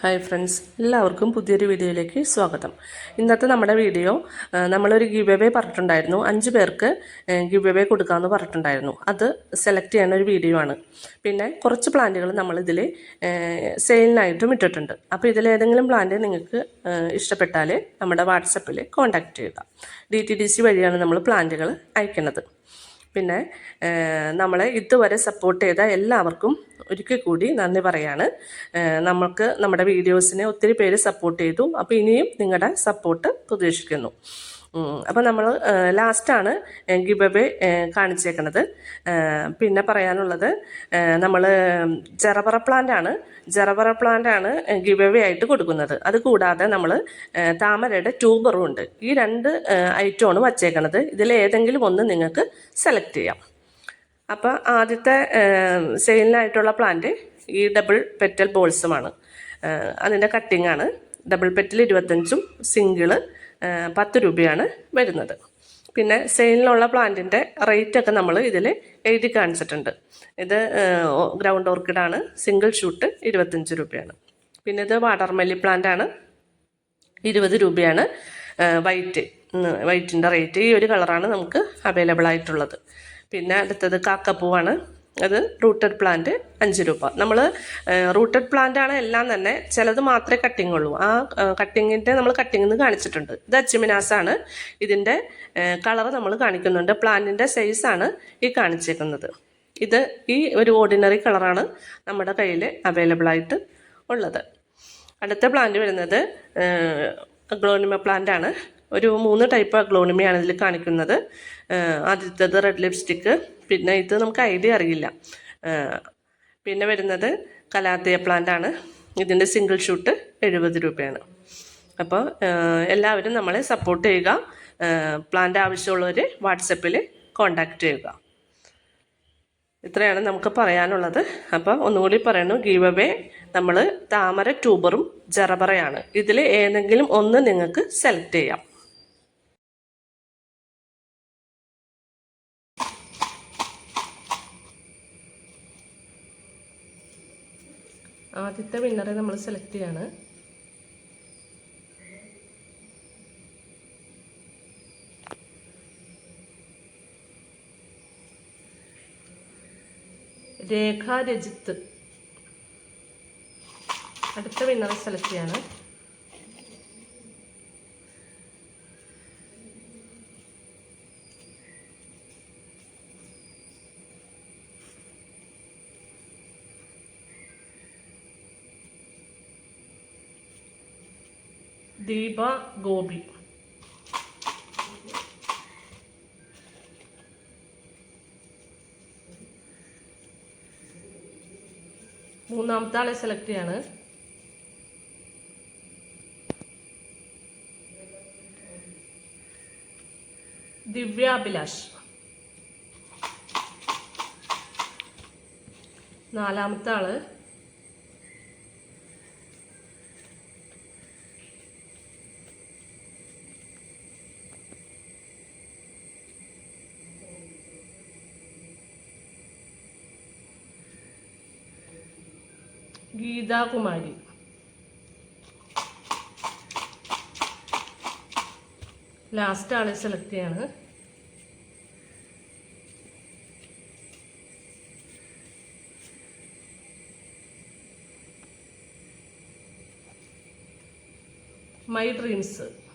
Hi friends എല്ലാവർക്കും പുതിയൊരു വീഡിയോയിലേക്ക് സ്വാഗതം. ഇന്നത്തെ നമ്മുടെ വീഡിയോ നമ്മളൊരു ഗിവ് എവേ പറഞ്ഞിട്ടുണ്ടായിരുന്നു. അഞ്ച് പേർക്ക് ഗിവ് എവേ കൊടുക്കാമെന്ന് പറഞ്ഞിട്ടുണ്ടായിരുന്നു. അത് സെലക്ട് ചെയ്യുന്ന ഒരു വീഡിയോ ആണ്. പിന്നെ കുറച്ച് പ്ലാന്റുകൾ നമ്മളിതിൽ സെയിലിനായിട്ടും ഇട്ടിട്ടുണ്ട്. അപ്പോൾ ഇതിലേതെങ്കിലും പ്ലാന്റ് നിങ്ങൾക്ക് ഇഷ്ടപ്പെട്ടാൽ നമ്മുടെ വാട്സപ്പിൽ കോൺടാക്റ്റ് ചെയ്യുക. ഡി ടി ഡി സി വഴിയാണ് നമ്മൾ പ്ലാന്റുകൾ അയക്കുന്നത്. പിന്നെ നമ്മളെ ഇതുവരെ സപ്പോർട്ട് ചെയ്ത എല്ലാവർക്കും ഒരിക്കൽ കൂടി നന്ദി പറയാണ്. നമ്മൾക്ക് നമ്മുടെ വീഡിയോസിനെ ഒത്തിരി പേര് സപ്പോർട്ട് ചെയ്തു. അപ്പോൾ ഇനിയും നിങ്ങളുടെ സപ്പോർട്ട് പ്രതീക്ഷിക്കുന്നു. അപ്പോൾ നമ്മൾ ലാസ്റ്റാണ് ഗിബബെ കാണിച്ചേക്കുന്നത് പിന്നെ പറയാനുള്ളത് നമ്മൾ ജറബറ പ്ലാന്റ് ആണ് ജറബറ പ്ലാന്റ് ആണ് ഗിവ് അവേ ആയിട്ട് കൊടുക്കുന്നത്. അത് കൂടാതെ നമ്മൾ താമരയുടെ ട്യൂബറും ഉണ്ട്. ഈ രണ്ട് ഐറ്റമാണ് വച്ചേക്കുന്നത് ഇതിൽ ഏതെങ്കിലും ഒന്ന് നിങ്ങൾക്ക് സെലക്ട് ചെയ്യാം. അപ്പോൾ ആദ്യത്തെ സെയിലിനായിട്ടുള്ള പ്ലാന്റ് ഈ ഡബിൾ പെറ്റൽ ബോൾസുമാണ്. അതിന്റെ കട്ടിംഗ് ആണ് ഡബിൾ പെറ്റൽ ഇരുപത്തഞ്ചും സിംഗിൾ പത്ത് രൂപയാണ് വരുന്നത്. പിന്നെ സെയിലിനുള്ള പ്ലാന്റിന്റെ റേറ്റൊക്കെ നമ്മൾ ഇതിൽ എഴുതി കാണിച്ചിട്ടുണ്ട്. ഇത് ഗ്രൗണ്ട് ഓർക്കിഡാണ്. സിംഗിൾ ഷൂട്ട് ഇരുപത്തഞ്ച് രൂപയാണ്. പിന്നെ ഇത് വാട്ടർമെല്ലി പ്ലാന്റ് ആണ് ഇരുപത് രൂപയാണ് വൈറ്റ് വൈറ്റിന്റെ റേറ്റ്. ഈ ഒരു കളറാണ് നമുക്ക് അവൈലബിൾ ആയിട്ടുള്ളത്. പിന്നെ അടുത്തത് കാക്കപ്പൂവാണ്. അത് റൂട്ടഡ് പ്ലാന്റ് അഞ്ച് രൂപ. നമ്മൾ റൂട്ടഡ് പ്ലാന്റ് ആണ് എല്ലാം തന്നെ ചിലത് മാത്രമേ കട്ടിങ് ഉള്ളൂ. ആ കട്ടിങ്ങിന്റെ നമ്മൾ കട്ടിങ് എന്ന് കാണിച്ചിട്ടുണ്ട്. ഇത് അച്ചിമിനാസാണ് ഇതിന്റെ കളർ നമ്മൾ കാണിക്കുന്നുണ്ട്. പ്ലാന്റിന്റെ സൈസാണ് ഈ കാണിച്ചേക്കുന്നത്. ഇത് ഈ ഒരു ഓർഡിനറി കളറാണ് നമ്മുടെ കയ്യിൽ അവൈലബിൾ ആയിട്ട് ഉള്ളത്. അടുത്ത പ്ലാന്റ് വരുന്നത് ഗ്ലോണിമ പ്ലാന്റ് ആണ്. ഒരു മൂന്ന് ടൈപ്പ് അഗ്ലോണിമയാണ് ഇതിൽ കാണിക്കുന്നത്. ആദ്യത്തേത് റെഡ് ലിപ്സ്റ്റിക്ക് പിന്നെ ഇത് നമുക്ക് ഐഡിയ അറിയില്ല. പിന്നെ വരുന്നത് കലാത്തിയ പ്ലാന്റ് ആണ്. ഇതിന്റെ സിംഗിൾ ഷൂട്ട് എഴുപത് രൂപയാണ്. അപ്പോൾ എല്ലാവരും നമ്മളെ സപ്പോർട്ട് ചെയ്യുക. പ്ലാന്റ് ആവശ്യമുള്ളവർ വാട്സപ്പിൽ കോണ്ടാക്ട് ചെയ്യുക. ഇത്രയാണ് നമുക്ക് പറയാനുള്ളത്. അപ്പോൾ ഒന്നുകൂടി പറയുന്നു. ഗീവ് അവേ നമ്മൾ താമര ട്യൂബറും ജറബറയാണ്. ഇതിൽ ഏതെങ്കിലും ഒന്ന് നിങ്ങൾക്ക് സെലക്ട് ചെയ്യാം. ആദ്യത്തെ വിന്നറെ നമ്മൾ സെലക്ട് ചെയ്യാണ്. രേഖ രജിത്ത്. അടുത്ത വിന്നറെ സെലക്ട് ചെയ്യാണ്. ദീപ ഗോപി. മൂന്നാമത്തെ ആളെ സെലക്ട് ചെയ്യാണ്. ദിവ്യാഭിലാഷ് നാലാമത്തെ ആൾ ഗീതാകുമാരി. ലാസ്റ്റ് ആളെ സെലക്ട് ചെയ്യാണ്. My dreams